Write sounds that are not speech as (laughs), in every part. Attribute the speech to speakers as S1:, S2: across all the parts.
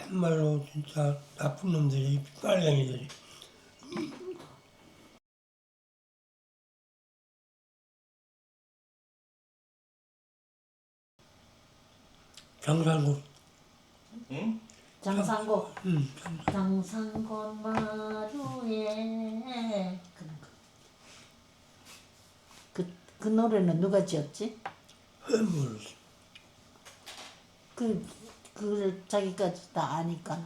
S1: 참말로 진짜 나쁜 놈들이 빨갱이들이 장산국
S2: 응?
S3: 장상고
S1: 응,
S3: 장상고 마루에 그런 거. 그, 그 노래는 누가 지었지?
S1: 모르겠어
S3: 그, 그 자기까지 다 아니까.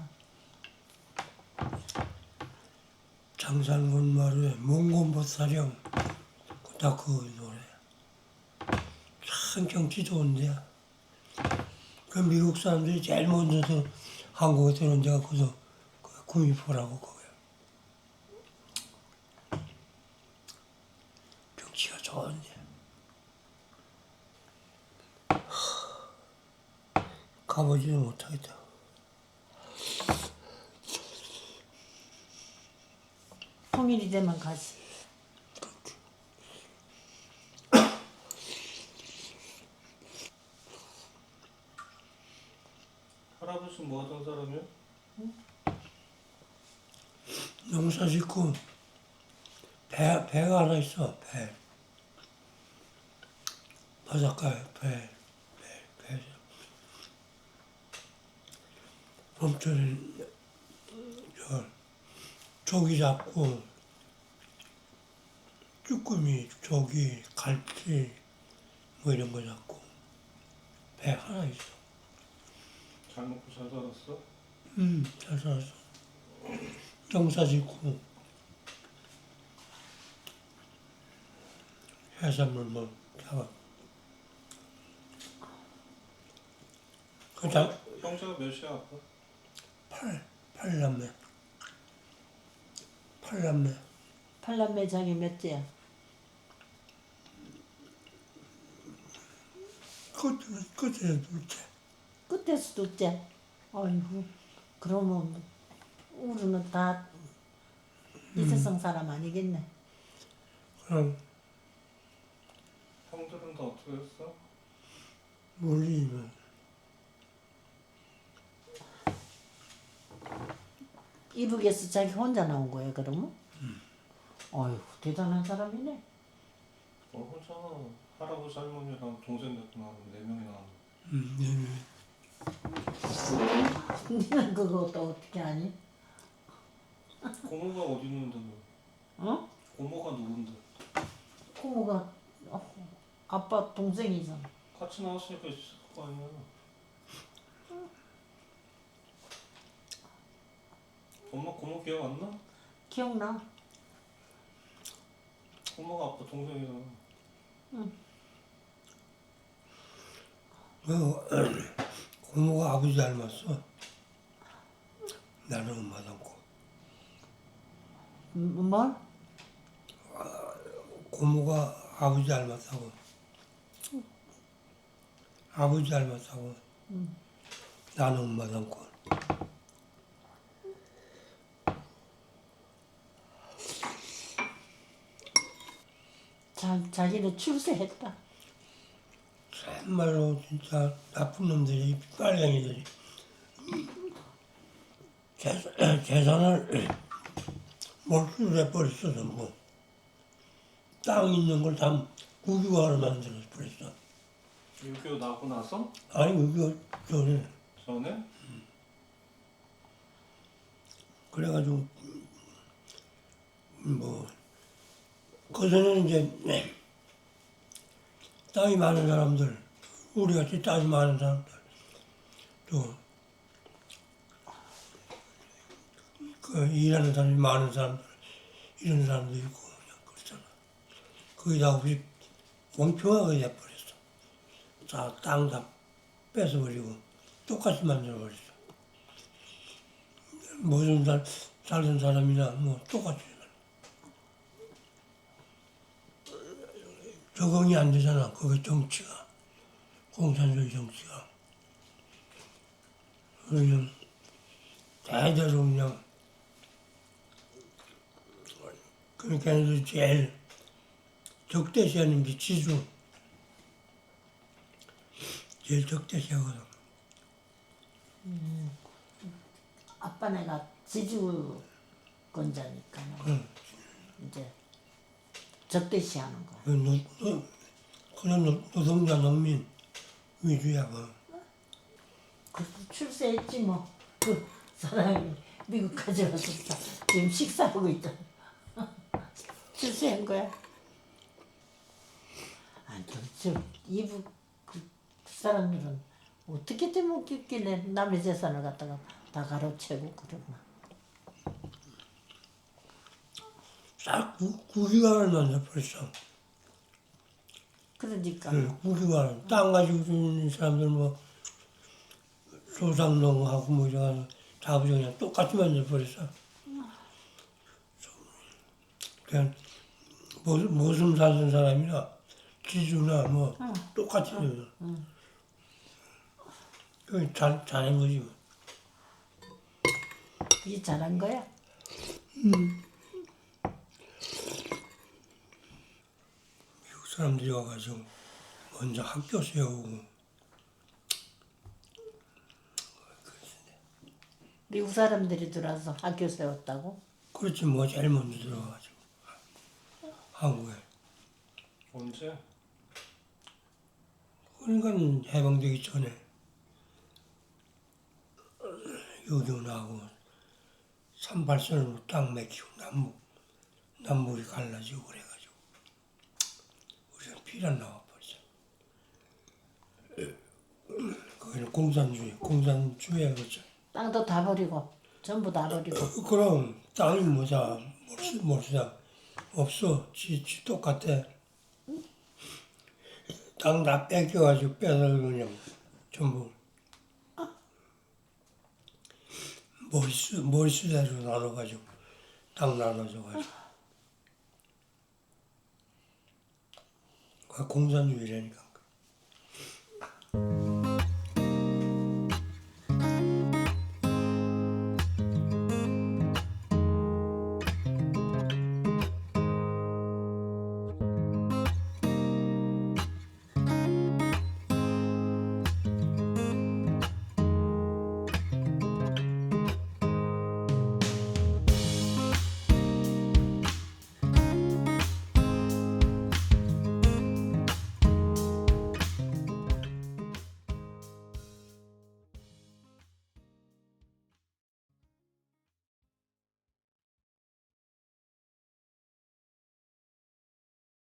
S1: 장산군 마루에 몽곤보사령 딱 그 노래. 참 경치 좋은데요 그 미국 사람들이 제일 먼저 들 한국에 들어온 데가 그저 그 구미포라고 거기요 경치가 좋은데 가보지는 못하겠다.
S3: 통일이 되면 가지.
S2: 할아버지 뭐 하던 사람이야?
S1: 농사 짓고 배, 배가 하나 있어 배. 바닷가에 배, 배, 저 조기 잡고 쭈꾸미, 조기, 갈치 뭐 이런 거 잡고 배 하나 있어
S2: 잘 먹고 잘 살았어?
S1: 음, 잘 살았어. 농사 짓고 해산물 뭐 잡아. 그장
S2: 형제가 몇이야 아빠?
S1: 팔, 팔남매. 팔남매.
S3: 팔남매 자기 몇째야?
S1: 끝에, 끝에 둘째.
S3: 끝에서 둘째 아이고 그러면 우리는 다이 세상 사람 아니겠네
S1: 그럼
S2: 형들은 다 어떻게 했어?
S1: 물리면
S3: 이북에서 자기 혼자 나온 거야 그러면? 아이고 대단한 사람이네
S2: 뭘 혼자 할아버지 할머니랑 동생 데리고 나왔는데 네 명이 나왔는데
S1: 음, 네, 네.
S3: 니는 그거 또 어떻게 아니?
S2: 고모가 어디 있는데 너?
S3: 어?
S2: 고모가 누군데?
S3: 고모가 어, 아빠 동생이잖아
S2: 같이 나왔으니까 있을 거 아니야 엄마 고모 기억 안 나?
S3: 기억나?
S2: 고모가 아빠 동생이잖아
S1: 그, (clears throat) 고모가 아버지 닮았어. 나는 엄마 닮고.
S3: 음, 뭘?
S1: 고모가 아버지 닮았다고. 아버지 닮았다고. 나는 엄마 닮고.
S3: 자, 자기는 출세했다
S1: 참말로 진짜 나쁜 놈들이 빨갱이들이 재산, 재산을 몰수를 해버렸어 전부. 땅 있는 걸 다 국유화로 만들어 버렸어.
S2: 6.25 나고 나서?
S1: 아니 국유 전에
S2: 전에?
S1: 그래가지고 뭐 그전에는 이제 네, 땅이 많은 사람들 우리 같이 땅이 많은 사람들. 또 그 일하는 사람이 많은 사람들 이런 사람도 있고 그냥 그렇잖아. 거의 다 없이 공평하게 돼버렸어. 다 땅 다 뺏어버리고 똑같이 만들어버렸어. 모든 살, 살던 사람이나 뭐 똑같이 적응이 안 되잖아. 그게 정치가 공산주의 정치가 그냥 대대로 그냥 그러니까 걔네들 제일 적대시하는 게 지수 제일 적대시하거든.
S3: 아빠네가 지주권자니까
S1: 응.
S3: 이제 적대시 하는 거야.
S1: 그 노, 노, 그런 노, 노동자 농민 위주야 그.
S3: 그래서 출세했지 뭐. 그 사람이 미국까지 와서 사- 지금 식사하고 있잖아. (laughs) 출세한 거야. 아, 도대체 이북 그 사람들은 어떻게 되먹겠길래 남의 재산을 갖다가 다 가로채고 그러나.
S1: 싹 구- 구기관을 만들어버렸어.
S3: 그러니까
S1: 그 구기관. 땅 가지고 있는 사람들 뭐 소상농하고 뭐 이런 다 그냥 똑같이 만들어버렸어. 그냥 모습, 모습 사는 사람이나 지주나 뭐 똑같이 응. 그 잘, 잘한 거지 뭐.
S3: 그게 잘한 거야.
S1: 미국 사람들이 와가지고 먼저 학교 세우고.
S3: 미국 사람들이 들어와서 학교 세웠다고?
S1: 그렇지 뭐 제일 먼저 들어가가지고. 한국에.
S2: 언제?
S1: 그러니까 해방되기 전에. 요전하고 삼팔선으로 땅 맥히고 남북 남북이 갈라지고 우리는 피란 나와버렸어. 거기는 공산주의, 공산주의 그렇죠.
S3: 땅도 다 버리고 전부 다 버리고.
S1: 그- 그럼 땅이 뭐자 몰수 몰수다 없어. 지, 지 똑같아. 땅 다 뺏겨가지고 빼서 그냥 전부. 머리수 머리수대로 나눠가지고 땅 나눠줘가지고 공산주의라니까